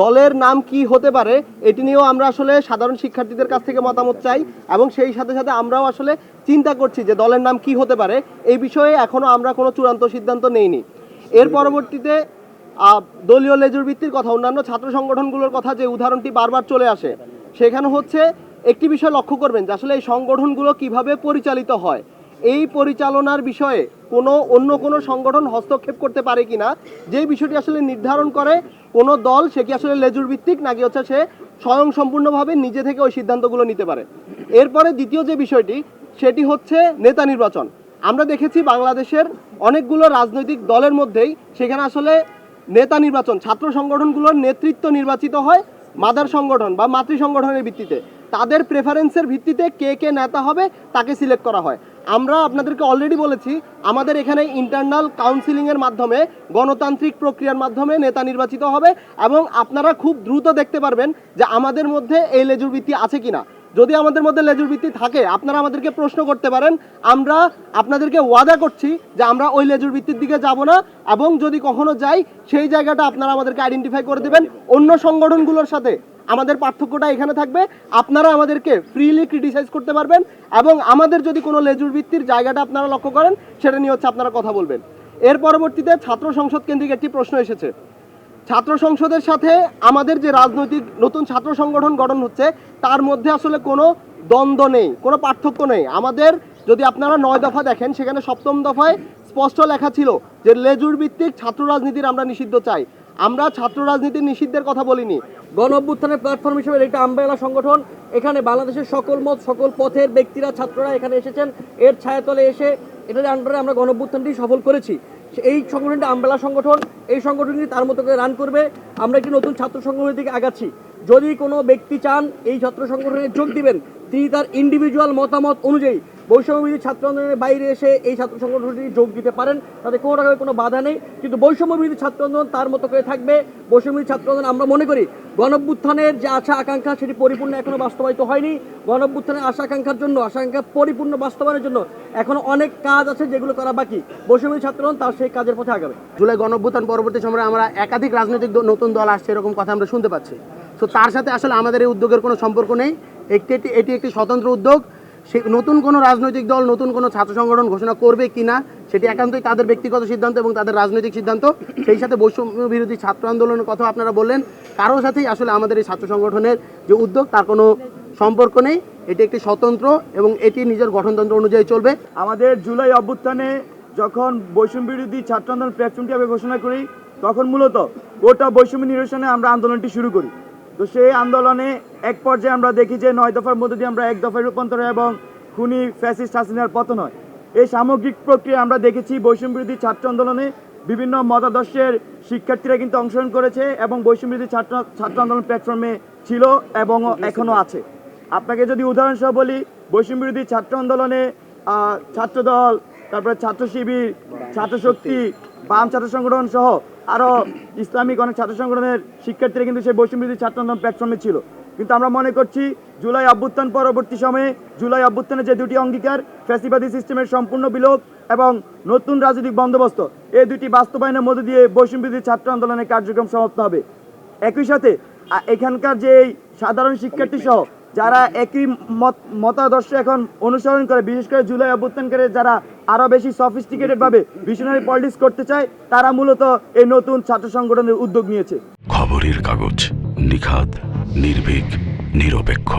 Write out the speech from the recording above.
দলের নাম কি হতে পারে, এটি নিয়েও আমরা আসলে সাধারণ শিক্ষার্থীদের কাছ থেকে মতামত চাই এবং সেই সাথে সাথে আমরাও আসলে চিন্তা করছি যে দলের নাম কি হতে পারে। এই বিষয়ে এখনও আমরা কোনো চূড়ান্ত সিদ্ধান্ত নেইনি। এর পরবর্তীতে দলীয় লেজুর ভিত্তির কথা, অন্যান্য ছাত্র সংগঠনগুলোর কথা যে উদাহরণটি বারবার চলে আসে, সেখানে হচ্ছে একটি বিষয় লক্ষ্য করবেন যে আসলে এই সংগঠনগুলো কীভাবে পরিচালিত হয়। এই পরিচালনার বিষয়ে কোনো অন্য কোনো সংগঠন হস্তক্ষেপ করতে পারে কিনা, যে বিষয়টি আসলে নির্ধারণ করে কোনো দল, সে কি আসলে লেজুর ভিত্তিক নাকি হচ্ছে সে স্বয়ং সম্পূর্ণভাবে নিজে থেকে ওই সিদ্ধান্তগুলো নিতে পারে। এরপরে দ্বিতীয় যে বিষয়টি, সেটি হচ্ছে নেতা নির্বাচন। আমরা দেখেছি বাংলাদেশের অনেকগুলো রাজনৈতিক দলের মধ্যেই সেখানে আসলে নেতা নির্বাচন, ছাত্র সংগঠনগুলোর নেতৃত্ব নির্বাচিত হয় মাদার সংগঠন বা মাতৃ সংগঠনের ভিত্তিতে। তাদের প্রেফারেন্সের ভিত্তিতে কে কে নেতা হবে, তাকে সিলেক্ট করা হয়। আমরা আপনাদেরকে অলরেডি বলেছি, আমাদের এখানে ইন্টারনাল কাউন্সিলিংয়ের মাধ্যমে, গণতান্ত্রিক প্রক্রিয়ার মাধ্যমে নেতা নির্বাচিত হবে এবং আপনারা খুব দ্রুত দেখতে পারবেন যে আমাদের মধ্যে এই লেজুর ভিত্তি আছে কিনা। যদি আমাদের মধ্যে লেজুর ভিত্তি থাকে, আপনারা আমাদেরকে প্রশ্ন করতে পারেন। আমরা আপনাদেরকে ওয়াদা করছি যে আমরা ওই লেজুর ভিত্তির দিকে যাব না এবং যদি কখনো যাই, সেই জায়গাটা আপনারা আমাদেরকে আইডেন্টিফাই করে দেবেন। অন্য সংগঠনগুলোর সাথে। আমাদের পার্থক্যটা এখানে থাকবে। আপনারা আমাদেরকে ফ্রিলি ক্রিটিসাইজ করতে পারবেন এবং আমাদের যদি কোনো লেজুর ভিত্তির জায়গাটা আপনারা লক্ষ্য করেন, সেটা নিয়ে হচ্ছে আপনারা কথা বলবেন। এর পরবর্তীতে ছাত্র সংসদ কেন্দ্রিক একটি প্রশ্ন এসেছে। ছাত্র সংসদের সাথে আমাদের যে রাজনৈতিক নতুন ছাত্র সংগঠন গঠন হচ্ছে, তার মধ্যে আসলে কোনো দ্বন্দ্ব নেই, কোনো পার্থক্য নেই। আমাদের যদি আপনারা নয় দফা দেখেন, সেখানে সপ্তম দফায় স্পষ্ট লেখা ছিল যে লেজুর ভিত্তিক ছাত্র রাজনীতির আমরা নিষিদ্ধ চাই। আমরা ছাত্র রাজনীতি নিষিদ্ধের কথা বলিনি। গণ অভ্যুত্থানের প্ল্যাটফর্ম হিসেবে এটা আম্বেলা সংগঠন। এখানে বাংলাদেশের সকল মত, সকল পথের ব্যক্তিরা, ছাত্ররা এখানে এসেছেন। এর ছায়াতলে এসে এটার আন্ডারে আমরা গণ অভ্যুত্থানটি সফল করেছি। এই সংগঠনটা আম্বেলা সংগঠন। এই সংগঠনটি তার মতো করে রান করবে। আমরা একটি নতুন ছাত্র সংগঠনের দিকে আগাচ্ছি। যদি কোনো ব্যক্তি চান এই ছাত্র সংগঠনে যোগ দিবেন, তিনি তার ইন্ডিভিজুয়াল মতামত অনুযায়ী বৈষম্যবিধি ছাত্র আন্দোলনের বাইরে এসে এই ছাত্র সংগঠনটি যোগ দিতে পারেন। তাতে কোনো রকমের কোনো বাধা নেই। কিন্তু বৈষম্যবিধি ছাত্র আন্দোলন তার মতো করে থাকবে। বৈষম্যবিধি ছাত্র আন্দোলন আমরা মনে করি গণভ্যুত্থানের যে আশা আকাঙ্ক্ষা, সেটি পরিপূর্ণ এখনও বাস্তবায়িত হয়নি। গণভ্যুত্থানের আশা আকাঙ্ক্ষার জন্য, আশা আকাঙ্ক্ষা পরিপূর্ণ বাস্তবায়নের জন্য এখনও অনেক কাজ আছে যেগুলো করা বাকি। বৈষম্যবিধি ছাত্র আন্দোলন তার সেই কাজের পথে আগাবে। জুলাই গণঅভ্যুত্থান পরবর্তী সময়ে আমরা একাধিক রাজনৈতিক নতুন দল আসছে, এরকম কথা আমরা শুনতে পাচ্ছি। তো তার সাথে আসলে আমাদের এই উদ্যোগের কোনো সম্পর্ক নেই। একটি এটি একটি স্বতন্ত্র উদ্যোগ। সে, নতুন কোনো রাজনৈতিক দল, নতুন কোনো ছাত্র সংগঠন ঘোষণা করবে কিনা সেটি একান্তই তাদের ব্যক্তিগত সিদ্ধান্ত এবং তাদের রাজনৈতিক সিদ্ধান্ত। সেই সাথে বৈষম্য বিরোধী ছাত্র আন্দোলনের কথা আপনারা বললেন। কারোর সাথেই আসলে আমাদের এই ছাত্র সংগঠনের যে উদ্যোগ, তার কোনো সম্পর্ক নেই। এটি একটি স্বতন্ত্র এবং এটি নিজের গঠনতন্ত্র অনুযায়ী চলবে। আমাদের জুলাই অভ্যুত্থানে যখন বৈষম্য বিরোধী ছাত্র আন্দোলন প্ল্যাটফর্মটি আমি ঘোষণা করি, তখন মূলত গোটা বৈষম্য নিরসনে আমরা আন্দোলনটি শুরু করি। তো সেই আন্দোলনে এক পর্যায়ে আমরা দেখি যে নয় দফার মধ্যে দিয়ে আমরা এক দফায় রূপান্তর এবং খুনি ফ্যাসিস্ট হাসিনার পতন হয়। এই সামগ্রিক প্রক্রিয়া আমরা দেখেছি বৈষম্য বিরোধী ছাত্র আন্দোলনে বিভিন্ন মতাদর্শের শিক্ষার্থীরা কিন্তু অংশগ্রহণ করেছে এবং বৈষম্য বিরোধী ছাত্র ছাত্র আন্দোলন প্ল্যাটফর্মে ছিল এবং এখনও আছে। আপনাকে যদি উদাহরণসহ বলি বৈষম্য বিরোধী ছাত্র আন্দোলনে ছাত্রদল, তারপরে ছাত্র শিবির ছাত্র শক্তি বাম ছাত্র সংগঠন সহ আরও ইসলামিক অনেক ছাত্র সংগঠনের শিক্ষার্থীরা কিন্তু সেই বৈষম্য ছাত্র আন্দোলন প্ল্যাটফর্মে ছিল। কিন্তু আমরা মনে করছি জুলাই অভ্যুত্থান পরবর্তী সময়ে জুলাই অভ্যুত্থানের যে দুটি অঙ্গীকার, ফ্যাসিবাদী সিস্টেমের সম্পূর্ণ বিলোপ এবং নতুন রাজনৈতিক বন্দোবস্ত, এই দুটি বাস্তবায়নের মধ্যে দিয়ে বৈষম্য ছাত্র আন্দোলনের কার্যক্রম সমাপ্ত হবে। একই সাথে এখানকার যে সাধারণ শিক্ষার্থী সহ যারা একই মত মতাদর্শ এখন অনুসরণ করে, বিশেষ করে জুলাই অভ্যুত্থানকারী যারা আরও বেশি সফিস্টিকেটেড ভাবে ভিশনারি পলিটিক্স করতে চায়, তারা মূলত এই নতুন ছাত্র সংগঠনের উদ্যোগ নিয়েছে। খবরের কাগজ নিখাদ, নির্ভীক, নিরপেক্ষ।